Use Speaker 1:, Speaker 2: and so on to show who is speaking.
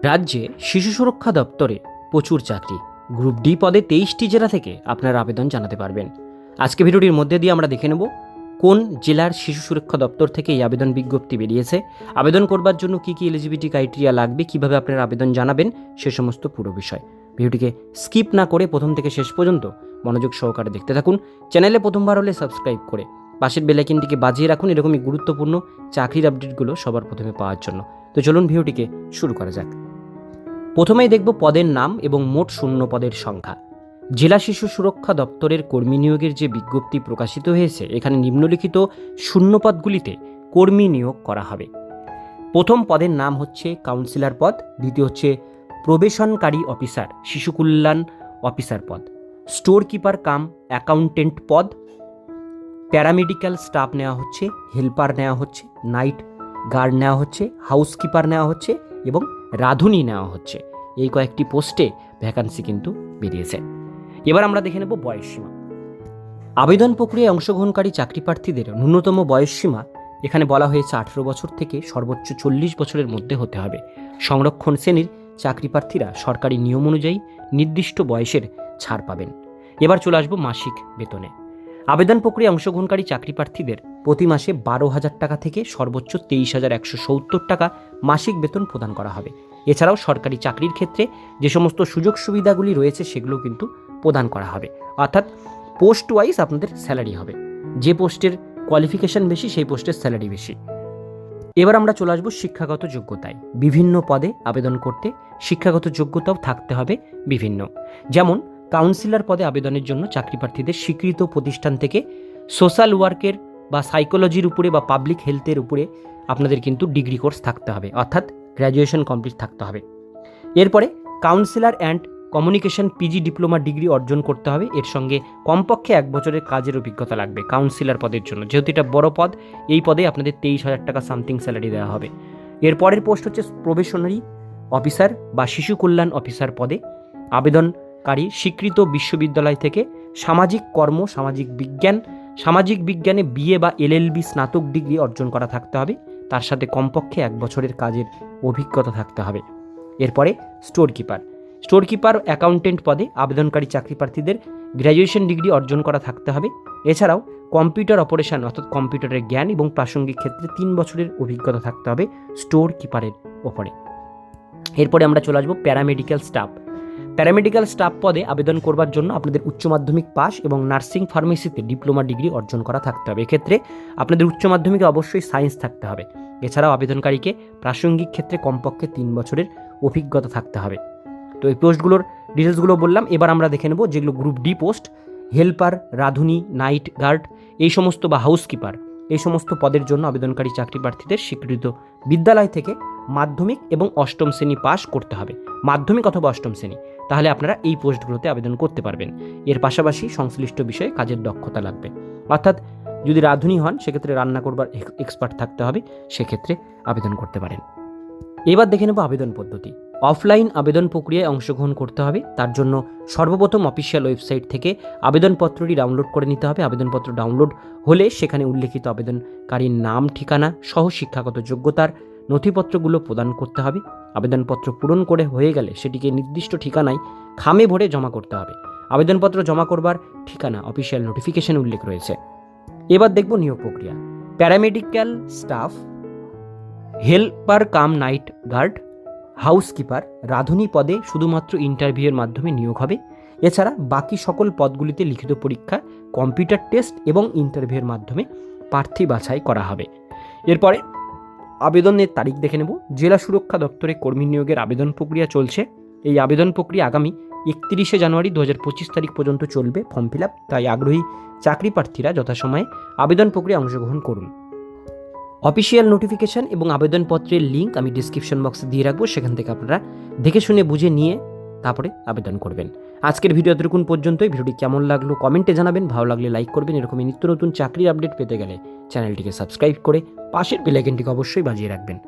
Speaker 1: রাজ্যে শিশু সুরক্ষা দপ্তরে প্রচুর চাকরি গ্রুপ ডি পদে তেইশটি জেলা থেকে আপনার আবেদন জানাতে পারবেন। আজকে ভিডিওটির মধ্যে দিয়ে আমরা দেখে নেব, কোন জেলার শিশু সুরক্ষা দপ্তর থেকে এই আবেদন বিজ্ঞপ্তি বেরিয়েছে, আবেদন করবার জন্য কী কী এলিজিবিলিটি ক্রাইটেরিয়া লাগবে, কীভাবে আপনার আবেদন জানাবেন, সে সমস্ত পুরো বিষয়। ভিডিওটিকে স্কিপ না করে প্রথম থেকে শেষ পর্যন্ত মনোযোগ সহকারে দেখতে থাকুন। চ্যানেলে প্রথমবার হলে সাবস্ক্রাইব করে পাশের বেলাইকিনটিকে বাজিয়ে রাখুন, এরকমই গুরুত্বপূর্ণ চাকরির আপডেটগুলো সবার প্রথমে পাওয়ার জন্য। তো চলুন ভিডিওটিকে শুরু করা যাক। প্রথমেই দেখব পদের নাম এবং মোট শূন্য পদের সংখ্যা। জেলা শিশু সুরক্ষা দপ্তরের কর্মী নিয়োগের যে বিজ্ঞপ্তি প্রকাশিত হয়েছে, এখানে নিম্নলিখিত শূন্যপদগুলিতে কর্মী নিয়োগ করা হবে। প্রথম পদের নাম হচ্ছে কাউন্সিলর পদ, দ্বিতীয় হচ্ছে প্রবেশনকারী অফিসার, শিশু কল্যাণ অফিসার পদ। স্টোর কিপার কাম অ্যাকাউন্টেন্ট পদ, প্যারামেডিক্যাল স্টাফ নেওয়া হচ্ছে, হেল্পার নেওয়া হচ্ছে, নাইট গার্ড নেওয়া হচ্ছে, হাউসকিপার নেওয়া হচ্ছে এবং রাঁধুনি নেওয়া হচ্ছে। এই কয়েকটি পোস্টে ভ্যাকান্সি কিন্তু বেরিয়েছে। এবার আমরা দেখে নেব বয়সসীমা আবেদন প্রক্রিয়ায় অংশগ্রহণকারী চাকরি প্রার্থীদের ন্যূনতম বয়সসীমা এখানে বলা হয়েছে আঠেরো বছর থেকে সর্বোচ্চ চল্লিশ বছরের মধ্যে হতে হবে। সংরক্ষণ শ্রেণির চাকরি প্রার্থীরা সরকারি নিয়ম অনুযায়ী নির্দিষ্ট বয়সের ছাড় পাবেন। এবার চলে আসব মাসিক বেতনে। আবেদন প্রক্রিয়ায় অংশগ্রহণকারী চাকরি প্রার্থীদের প্রতি মাসে বারো হাজার টাকা থেকে সর্বোচ্চ তেইশ হাজার একশো সত্তর টাকা মাসিক বেতন প্রদান করা হবে। এছাড়াও সরকারি চাকরির ক্ষেত্রে যে সমস্ত সুযোগ সুবিধাগুলি রয়েছে সেগুলো কিন্তু প্রদান করা হবে। অর্থাৎ পোস্ট ওয়াইজ আপনাদের স্যালারি হবে। যে পোস্টের কোয়ালিফিকেশন বেশি, সেই পোস্টের স্যালারি বেশি। এবার আমরা চলে আসব শিক্ষাগত যোগ্যতায়। বিভিন্ন পদে আবেদন করতে শিক্ষাগত যোগ্যতাও থাকতে হবে বিভিন্ন। যেমন কাউন্সিলর পদে আবেদনের জন্য চাকরি প্রার্থীদের স্বীকৃত প্রতিষ্ঠান থেকে সোশ্যাল ওয়ার্কের বা সাইকোলজির উপরে বা পাবলিক হেলথের উপরে আপনাদের কিন্তু ডিগ্রি কোর্স থাকতে হবে, অর্থাৎ গ্র্যাজুয়েশন কমপ্লিট থাকতে হবে। এরপরে counsellor and communication PG diploma degree অর্জন করতে হবে, এর সঙ্গে কমপক্ষে এক বছরের কাজের অভিজ্ঞতা লাগবে কাউন্সিলর পদের জন্য। যেহেতু এটা বড় পদ, এই পদে আপনাদের তেইশ হাজার টাকা সামথিং স্যালারি দেওয়া হবে। এর পরের পোস্ট হচ্ছে প্রবেশনারি অফিসার বা শিশু কল্যাণ অফিসার পদে আবেদনকারী স্বীকৃত বিশ্ববিদ্যালয় থেকে সামাজিক কর্ম, সামাজিক বিজ্ঞান, সামাজিক বিজ্ঞানে বিএ বা এলএলবি স্নাতক ডিগ্রি অর্জন করা থাকতে হবে। তার সাথে কমপক্ষে এক বছরের কাজের অভিজ্ঞতা থাকতে হবে। এরপরে store keeper store keeper accountant পদে আবেদনকারী চাকরি প্রার্থীদের গ্র্যাজুয়েশন ডিগ্রি অর্জন করা থাকতে হবে। এছাড়াও কম্পিউটার অপারেশন অর্থাৎ কম্পিউটারের জ্ঞান এবং প্রাসঙ্গিক ক্ষেত্রে তিন বছরের অভিজ্ঞতা থাকতে হবে স্টোর কিপারের ওপরে। এরপরে আমরা চলে আসব প্যারামেডিক্যাল স্টাফ। প্যারামেডিক্যাল স্টাফ পদে আবেদন করবার জন্য আপনাদের উচ্চ মাধ্যমিক পাস এবং নার্সিং ফার্মেসিতে ডিপ্লোমা ডিগ্রি অর্জন করা থাকতে হবে। এক্ষেত্রে আপনাদের উচ্চ মাধ্যমিকে অবশ্যই সায়েন্স থাকতে হবে। এছাড়াও আবেদনকারীকে প্রাসঙ্গিক ক্ষেত্রে কমপক্ষে তিন বছরের অভিজ্ঞতা থাকতে হবে। তো এই পোস্টগুলোর ডিটেলসগুলো বললাম। এবার আমরা দেখে নেব যেগুলো গ্রুপ ডি পোস্ট, হেল্পার, রাঁধুনি, নাইট গার্ড, এই সমস্ত বা হাউসকিপার। এই সমস্ত পদের জন্য আবেদনকারী চাকরি প্রার্থীদের স্বীকৃত বিদ্যালয় থেকে মাধ্যমিক এবং অষ্টম শ্রেণি পাশ করতে হবে। মাধ্যমিক অথবা অষ্টম শ্রেণি। তাহলে আপনারা এই পোস্টগুলোতে আবেদন করতে পারবেন। এর পাশাপাশি সংশ্লিষ্ট বিষয়ে কাজের দক্ষতা লাগবে। অর্থাৎ যদি রাঁধুনি হন, সেক্ষেত্রে রান্না করবার এক্সপার্ট থাকতে হবে। সেক্ষেত্রে আবেদন করতে পারেন। এবার দেখে নেব আবেদন পদ্ধতি। অফলাইন আবেদন প্রক্রিয়ায় অংশগ্রহণ করতে হবে, তার জন্য সর্বপ্রথম অফিসিয়াল ওয়েবসাইট থেকে আবেদনপত্রটি ডাউনলোড করে নিতে হবে। আবেদনপত্র ডাউনলোড হলে সেখানে উল্লেখিত আবেদনকারীর নাম, ঠিকানা সহ শিক্ষাগত যোগ্যতার নথিপত্রগুলো প্রদান করতে হবে। আবেদনপত্র পূরণ করে হয়ে গেলে সেটিকে নির্দিষ্ট ঠিকানায় খামে ভরে জমা করতে হবে। আবেদনপত্র জমা করবার ঠিকানা অফিসিয়াল নোটিফিকেশন উল্লেখ রয়েছে। এবার দেখব নিয়োগ প্রক্রিয়া। Paramedical staff helper cum night guard, housekeeper, রাঁধুনি পদে শুধুমাত্র ইন্টারভিউয়ের মাধ্যমে নিয়োগ হবে। এছাড়া বাকি সকল পদগুলিতে লিখিত পরীক্ষা, কম্পিউটার টেস্ট এবং ইন্টারভিউয়ের মাধ্যমে প্রার্থী বাছাই করা হবে। এরপরে আবেদনের তারিখ দেখে নেব। জেলা সুরক্ষা দপ্তরে কর্মী নিয়োগের আবেদন প্রক্রিয়া চলছে। এই আবেদন প্রক্রিয়া আগামী একত্রিশে জানুয়ারি দু হাজার পঁচিশ তারিখ পর্যন্ত চলবে ফর্ম ফিল আপ। তাই আগ্রহী চাকরি প্রার্থীরা যথাসময়ে আবেদন প্রক্রিয়া অংশগ্রহণ করুন। অফিসিয়াল নোটিফিকেশান এবং আবেদনপত্রের লিঙ্ক আমি ডিসক্রিপশন বক্সে দিয়ে রাখব, সেখান থেকে আপনারা দেখে শুনে বুঝে নিয়ে তারপরে আবেদন করবেন। আজকের ভিডিও এতটুকুন পর্যন্তই। ভিডিওটি কেমন লাগল কমেন্টে জানাবেন। ভালো লাগলে লাইক করবেন। এরকমই নিত্য নতুন চাকরির আপডেট পেতে গেলে চ্যানেলটিকে সাবস্ক্রাইব করে পাশের বেলাইকেনটিকে অবশ্যই বাজিয়ে রাখবেন।